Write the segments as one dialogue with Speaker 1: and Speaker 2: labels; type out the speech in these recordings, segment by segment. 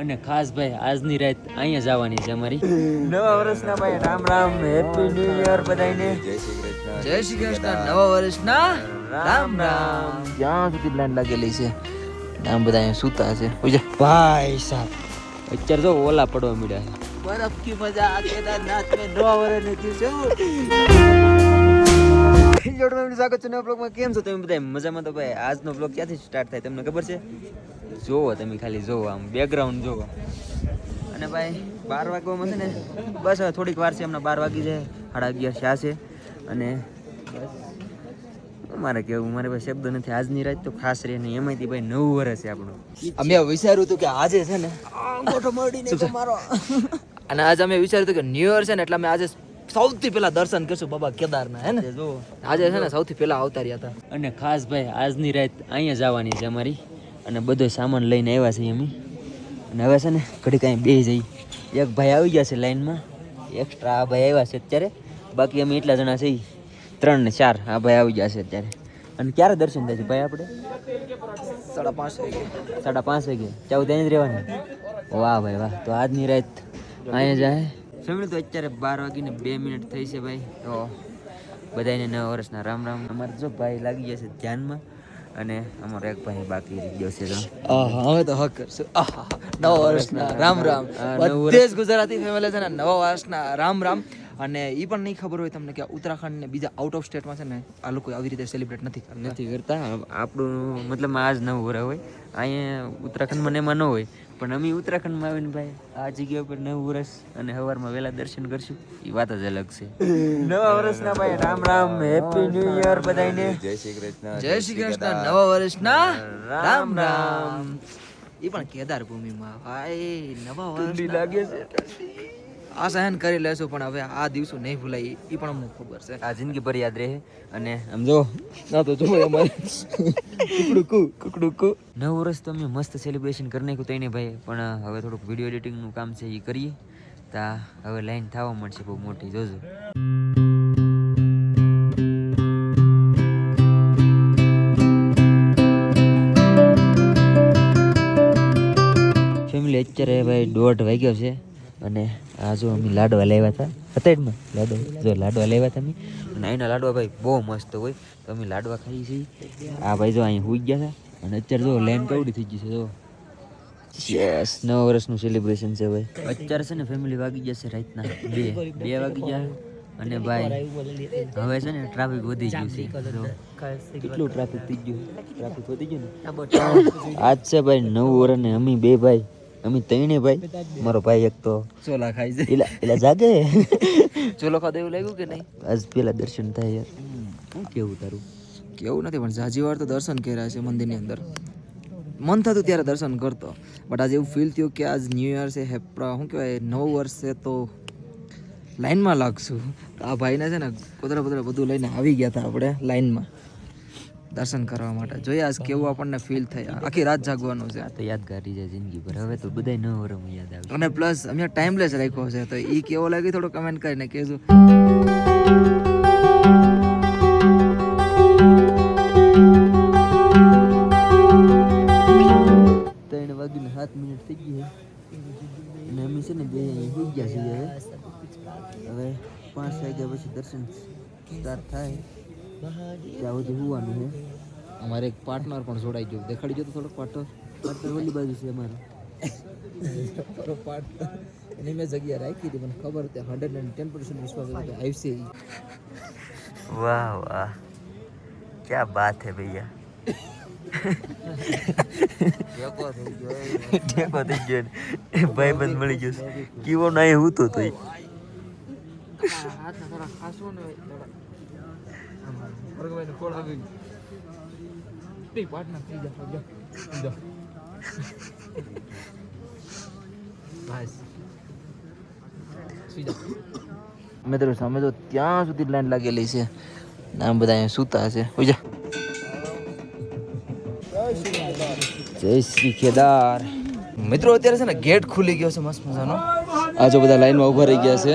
Speaker 1: અને ખાસ ભાઈ આજની રાત અહીંયા જવાની છે અમારી. નવા વર્ષના ભાઈ Ram Ram happy new year બધાને
Speaker 2: જય શ્રી કૃષ્ણ નવા વર્ષના રામ રામ. ક્યાં સુધી લાઈન લાગેલી છે. આમ બધા અહીંયા સૂતા છે. ઉજા.
Speaker 1: ભાઈ સાહેબ. અત્યારે જો ઓલા પડવા મળ્યા છે.
Speaker 2: બરફ કી મજા આ કેદારનાથ में નવા વર્ષની
Speaker 1: જોડ ફેમિલી સ્વાગત છે નવા બ્લોગમાં કેમ છો તમે બધા મજામાં તો ભાઈ. આજનો બ્લોગ ક્યાંથી સ્ટાર્ટ થાય તમને ખબર છે? જોવો તમે ખાલી જોવો આમ બેકગ્રાઉન્ડ જોવો. અને ભાઈ બાર વાગવામાં છે ને બસ હવે થોડીક વાર છે હમણાં બાર વાગી જાય સાડા અગિયાર શા છે. અને મારે કેવું મારે ભાઈ શબ્દ નથી આજની રાત તો ખાસ રહે નહીં. એમાંથી ભાઈ નવું વર્ષ છે આપણું.
Speaker 2: અમે વિચાર્યું હતું કે આજે છે ને મોટો મળીને મારો અને આજે અમે વિચાર્યું હતું કે ન્યુ યર છે ને એટલે અમે આજે સૌથી પહેલા દર્શન કરશું બાબા કેદારના હે ને?
Speaker 1: જો
Speaker 2: આજે છે ને સૌથી પહેલા અવતાર્યા હતા.
Speaker 1: અને ખાસ ભાઈ આજની રાત અહીંયા જવાની છે અમારી. અને બધો સામાન લઈને આવ્યા છીએ અમે. અને હવે છે ને ઘડી કાંઈ બે જઈ એક ભાઈ આવી ગયા છે લાઈનમાં. એક્સ્ટ્રા આ ભાઈ આવ્યા છે અત્યારે. બાકી અમે એટલા જણા છીએ. ત્રણ ને ચાર આ ભાઈ આવી ગયા છે અત્યારે. અને ક્યારે દર્શન થાય છે ભાઈ આપણે?
Speaker 2: સાડા પાંચ વાગે.
Speaker 1: સાડા પાંચ વાગે. ચાવ ત્યાં જ રહેવાની? વાહ ભાઈ વાહ. તો આજની રાત અહીંયા જાય ફેમિલી તો અત્યારે બાર વાગીને બે મિનિટ થઈ છે ભાઈ. તો બધાને નવા વર્ષના રામ રામ. અમારે જો ભાઈ લાગી ગયા છે ધ્યાનમાં. અને અમારો એક ભાઈ બાકી ગયો છે તો.
Speaker 2: હવે તો હક કરશું. આહા, નવા વર્ષના રામ રામ.
Speaker 1: આ
Speaker 2: બધે જ ગુજરાતી ફેમિલી છે ને નવા વર્ષના રામ રામ. અને એ પણ નહીં ખબર હોય તમને કે ઉત્તરાખંડ ને બીજા આઉટ ઓફ સ્ટેટમાં છે ને આ લોકો આવી રીતે સેલિબ્રેટ નથી કરતા.
Speaker 1: નથી કરતા. આપણું મતલબ જ નવું હોય. અહીંયા ઉત્તરાખંડમાં ને એમાં ન હોય. પણ અમે ઉત્તરાખંડમાં આવીને ભાઈ આ જગ્યા ઉપર નવું વર્ષ અને સવારમાં વહેલા દર્શન કરશું. એ વાત જ અલગ છે. નવા વર્ષના ભાઈ Ram Ram happy new year બધાને
Speaker 2: જય શ્રી કૃષ્ણ નવા વર્ષના રામ રામ એ પણ કેદાર ભૂમિમાં ભાઈ નવા વર્ષ
Speaker 1: લાગે છે.
Speaker 2: આ સહન કરી લેશું, પણ હવે આ દિવસો નહીં ભૂલાય એ પણ અમને ખબર છે.
Speaker 1: આ જિંદગી ભર યાદ રહે અને સમજો
Speaker 2: ના તો જો અમારે. કુકડુકુ કુકડુકુ.
Speaker 1: નવ વર્ષ તો અમે મસ્ત સેલિબ્રેશન કરી નાખ્યું તઈને ભાઈ પણ હવે થોડુંક વીડિયો એડિટિંગનું કામ છે એ કરીએ. તા હવે લાઈન થવા મળશે બહુ મોટી, જોજો. ફેમિલી અત્યારે ભાઈ દોઢ વાગ્યો છે. અને આ જો અમે લાડવા લાવ્યા હતા. હતેડમાં લાડવા? જો લાડવા લાવ્યા હતા અમે. અને અહીંના લાડવા ભાઈ બહુ મસ્ત હોય. તો અમે લાડવા ખાઈએ છીએ. આ ભાઈ જો અહીં હુઈ ગયા હતા. અને અત્યારે જો લેન કવડી થઈ ગઈ છે જો. યસ નવ વર્ષનું સેલિબ્રેશન છે ભાઈ. અત્યારે છે ને ફેમિલી વાગી જશે રાતના બે. બે વાગી ગયા અને ભાઈ હવે છે ને ટ્રાફિક વધી ગયું છે કેટલું ટ્રાફિક થઈ ગયું? ટ્રાફિક વધી ગયું ને? આજ છે ભાઈ નવ વર્ષ ને અમે બે ભાઈ અમે ત્રણે ભાઈ. મારો ભાઈ એક તો
Speaker 2: ચોલા ખાઈ છે
Speaker 1: એલા એલા જાગે.
Speaker 2: ચોલો ખાધો એવું લાગ્યું કે નહીં?
Speaker 1: આજ પેલા દર્શન થાય યાર. શું કેવું તારું?
Speaker 2: કેવું નથી પણ જાજી વાર તો દર્શન કર્યા છે મંદિરની અંદર. મન થતું ત્યારે દર્શન કરતો. બટ આજે એવું ફીલ થયું કે આજ ન્યૂ યર છે હેપરા શું કહેવાય નવું વર્ષ છે તો લાઈનમાં લાગશું. આ ભાઈને છે ને કુતરા કુતરા બધું લઈને આવી ગયા હતા આપણે લાઈનમાં. દર્શન કરવા માટે. જોઈએ આજ કેવું આપણને ફીલ થાય. આખી રાત જાગવાનું છે.
Speaker 1: આ તો યાદગાર છે જિંદગી પર હવે તો બધાય નવ વર્ષમાં યાદ આવે
Speaker 2: અને પ્લસ અમે ટાઈમલેસ રાખ્યો છે. તો એ કેવો લાગે થોડો કમેન્ટ કરીને કહેજો.
Speaker 1: ત્રણ વાગીને સાત મિનિટ થઈ ગઈ અને અમે છે ને બે સુઈ ગયા છીએ હવે. હવે પાંચ વાગ્યા પછી દર્શન સ્ટાર્ટ થાય. ત્યાં સુધી હોવાનું છે
Speaker 2: અમારે એક પાર્ટનર પણ જોડાઈ ગયો. દેખાડી ગયો તો થોડોક પાર્ટનર
Speaker 1: પાટણ ઓલી બાજુ છે અમારે.
Speaker 2: એની મેં જગ્યા રાખી હતી મને ખબર હતી. હંડ્રેડ એન્ડ ટેન પર્સન્ટ વિશ્વાસ હતો આવશે
Speaker 1: વાહ વાહ. ક્યાં બાત હે ભૈયા?
Speaker 2: ટેકો થઈ ગયો
Speaker 1: ટેકો થઈ ગયો ભાઈ બંધ મળી ગયો કીવો ના એ હું તો તોય.
Speaker 2: હાથના થોડા ખાસો ને વર્ગભાઈ કોળ આવી નહીં પાર્ટનર થઈ જા જા જા બસ સુઈ જા
Speaker 1: મિત્રો સામે તો ત્યાં સુધી લાઈન લાગેલી છે ને આમ બધા અહીંયા સૂતા છે ઉજા જય શ્રી કેદાર
Speaker 2: મિત્રો અત્યારે છે ને ગેટ ખુલી ગયો છે મસ્ત મજાનો આ જો બધા લાઈનમાં ઊભા રહી ગયા છે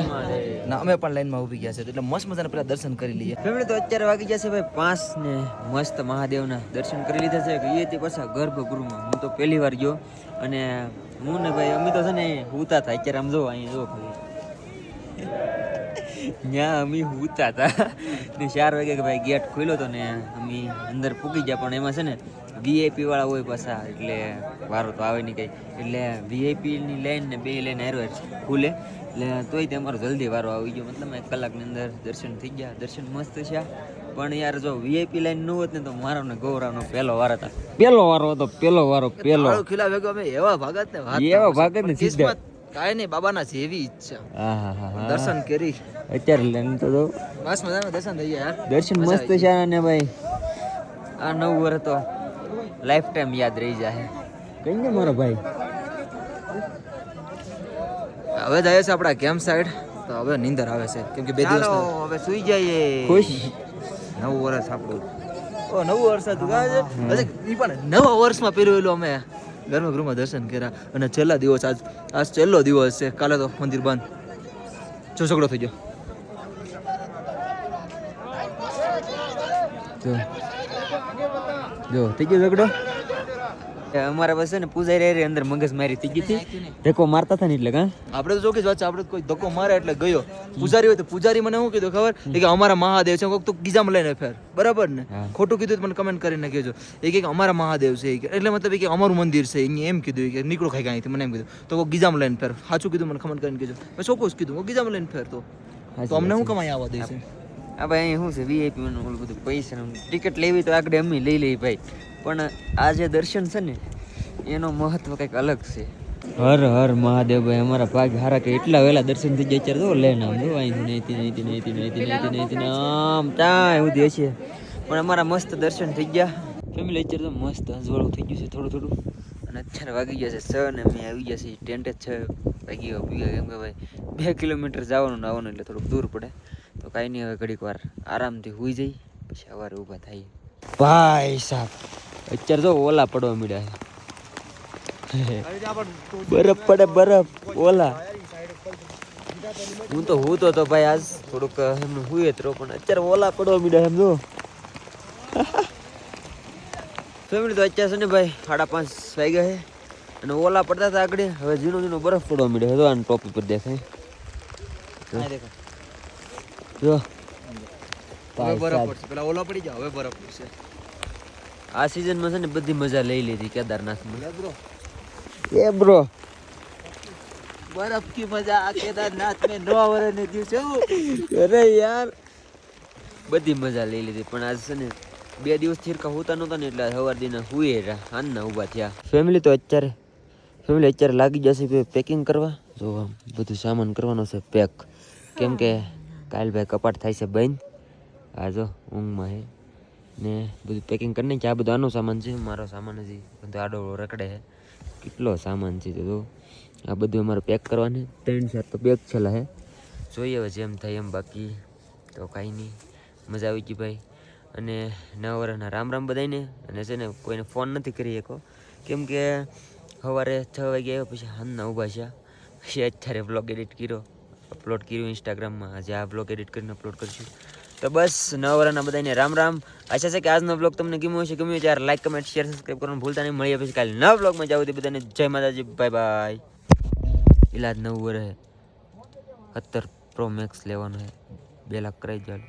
Speaker 2: ના, અમે પણ લાઈનમાં ઊભી ગયા છે એટલે મસ્ત મજાના પેલા દર્શન કરી લઈએ.
Speaker 1: ફેમિલી, તો અત્યારે વાગી છે ભાઈ પાંચ ને મસ્ત મહાદેવના દર્શન કરી લીધા છે. એ તે પાછા ગર્ભગૃહમાં. હું તો પહેલી વાર ગયો અને હું ને ભાઈ, અમે તો છે ને હુતા હતા. અત્યારે આમ જો અહીંયા જો ભાઈ ત્યાં અમે હુતા હતા. ને ચાર વાગે ભાઈ ગેટ ખોલ્યો તો ને અમે અંદર પૂગી ગયા, પણ એમાં છે ને વીઆઈપી વાળા હોય પાછા એટલે વારો તો આવે નહીં કઈ. એટલે વીઆઈપી ની લાઈન ને બે લાઈન હારવાર ખુલે. એટલે તોય તે અમારો જલ્દી વારો આવી ગયો. મતલબ એક કલાકની અંદર દર્શન થઈ ગયા. દર્શન મસ્ત છે પણ યાર જો વીઆઈપી લાઈન ન હોત ને તો મારો ને ગૌરવનો પહેલો વાર હતા. પહેલો વારો હતો પહેલો વારો પહેલો.
Speaker 2: ખીલા ભેગો અમે એવા ભાગત ને
Speaker 1: એવા ભાગત ને સીધા.
Speaker 2: કાંઈ નહીં બાબાના જેવી ઈચ્છા. દર્શન કરી.
Speaker 1: અત્યારે લઈને તો
Speaker 2: બસ મજાનું દર્શન થઈ ગયા
Speaker 1: દર્શન મસ્ત છે અને ભાઈ. આ નવ વર્ષ તો લાઈફ ટાઈમ યાદ રહી જાય. કઈ ને મારો ભાઈ?
Speaker 2: હવે જાય છે આપણા કેમ્પ સાઈડ તો હવે નીંદર આવે છે. કેમ કે બે દિવસ
Speaker 1: હવે સુઈ જઈએ. ખુશ? નવું વર્ષ આપણું.
Speaker 2: ઓ નવું વર્ષ હતું કાં એ પણ નવા વર્ષમાં પહેરેલું અમે. ગરમા ગૃહમાં દર્શન કર્યા અને છેલ્લા દિવસ આજ આજ છેલ્લો દિવસ છે. કાલે તો મંદિર બંધ. જો ઝઘડો થઈ ગયો.
Speaker 1: જો થઈ ગયો ઝઘડો? અમારા પાસે ને પૂજા રે અંદર મગજ મારી થઈ ગઈ હતી. ધક્કો મારતા હતા ને એટલે કા
Speaker 2: આપણે તો ચોખ્ખી જ વાત છે આપણે કોઈ ધક્કો મારે એટલે ગયો. પૂજારી હોય તો પૂજારી મને શું કીધું ખબર? કે અમારા મહાદેવ છે કોક તો ગીજામાં લઈને ફેર. બરાબર ને? ખોટું કીધું તો મને કમેન્ટ કરીને કહેજો એ કે અમારા મહાદેવ છે એટલે મતલબ કે અમારું મંદિર છે એમ કીધું કે નીકળો ખાઈ અહીંથી મને એમ કીધું. તો કોઈ ગીજામાં લઈને ફેર. સાચું કીધું મને કમેન્ટ કરીને કહેજો. મેં જ કીધું કોક ગીજામાં લઈને ફેર તો તો અમને શું કમાઈ આવવા દે છે?
Speaker 1: આ અહીં શું છે વીઆઈપી નું ઓલું બધું પૈસા ટિકિટ લેવી તો આગળ અમે લઈ લઈ ભાઈ. પણ આ જે દર્શન છે ને, એનો મહત્વ કંઈક અલગ છે. હર હર મહાદેવ ભાઈ, અમારા ભાગ હારા કે એટલા વહેલા દર્શન થઈ જાય તો લે નામ જો અહીંથી નહીંથી નહીથી નહીં નહીં નહીથી નહીથી આમ ત્યાં સુધી હશે પણ અમારા મસ્ત દર્શન થઈ ગયા. ફેમિલી અત્યારે તો મસ્ત હંસવાળું થઈ ગયું છે થોડું થોડું. અને અત્યારે વાગી ગયા છે છ ને અમે આવી ગયા છીએ ટેન્ટે છ. વાગી ગયા કેમ કે ભાઈ, બે કિલોમીટર જવાનું આવવાનું એટલે થોડુંક દૂર પડે. કાંઈ નહીં હવે ઘડીક વાર આરામથી હુઈ જઈ પછી સવારે ઊભા થાય. ભાઈ સાહેબ અત્યારે તો ઓલા પડવા મળ્યા છે. બરફ પડે બરફ. ઓલા. હું તો હું તો તો ભાઈ આજ થોડુંક એમનું હુએ તો પણ અત્યારે ઓલા પડવા મળ્યા એમ જો. ફેમિલી તો અત્યારે છે ને ભાઈ સાડા પાંચ વાગ્યા છે. અને ઓલા પડતા હતા આગળ. હવે ઝીણો ઝીણો બરફ પડવા મળ્યો હતો આને ટોપી પર દેખાય. જો.
Speaker 2: હવે બરફ પડશે. પેલા ઓલા પડી જાય હવે બરફ પડશે.
Speaker 1: આ સિઝનમાં છે ને બધી મજા લઈ લીધી કેદારનાથમાં.
Speaker 2: બ્રો
Speaker 1: એ બ્રો
Speaker 2: બરફ કી મજા? આ કેદારનાથ में नौ વર્ષ ને દિવસે
Speaker 1: અરે યાર. બધી મજા લઈ લીધી. પણ આજ છે ને બે દિવસ થીરકા હોતા નહોતા ને એટલે સવાર દિના હુએ રહ્યા. હાનના ઊભા થયા. ફેમિલી તો અત્યારે ફેમિલી અત્યારે લાગી જશે પેકિંગ કરવા. જો આમ બધું સામાન કરવાનો છે પેક કેમ કે કાલ ભાઈ કપાટ થાય છે બંધ. આ જો, ઊંઘમાં હે. ને બધું પેકિંગ કરી કે આ બધું આનો સામાન છે, મારો સામાન હજી બધો આડો રખડે છે કેટલો સામાન છે તો આ બધું અમારે પેક કરવાનું. ત્રણ, ચાર તો પેક છેલ્લા હે. જોઈએ હવે જેમ થાય એમ બાકી. તો કાંઈ નહીં. મજા આવી ગઈ ભાઈ. અને નવા વર્ષના રામ રામ બધાને અને છે ને કોઈને ફોન નથી કરી શકો. કેમ કે સવારે છ વાગે આવ્યો પછી હાલના ઊભા છે પછી અત્યારે બ્લોગ એડિટ કર્યો. અપલોડ કર્યું ઇન્સ્ટાગ્રામમાં આજે આ બ્લોગ એડિટ કરીને અપલોડ કરશું. તો બસ નવરાના બધાને રામ રામ. આશા છે કે આજનો બ્લોગ તમને ગમ્યો હશે. ગમ્યો ત્યારે લાઈક કમેન્ટ શેર સબસ્ક્રાઈબ કરવાનું ભૂલતા નહીં. મળીએ પછી કાલે નવા બ્લોગમાં જાવ તે બધાને જય માતાજી બાય બાય ઇલાજ નવું વર્ષે સત્તર પ્રો મેક્સ લેવાનું છે બે લાખ કરાવી ચાલો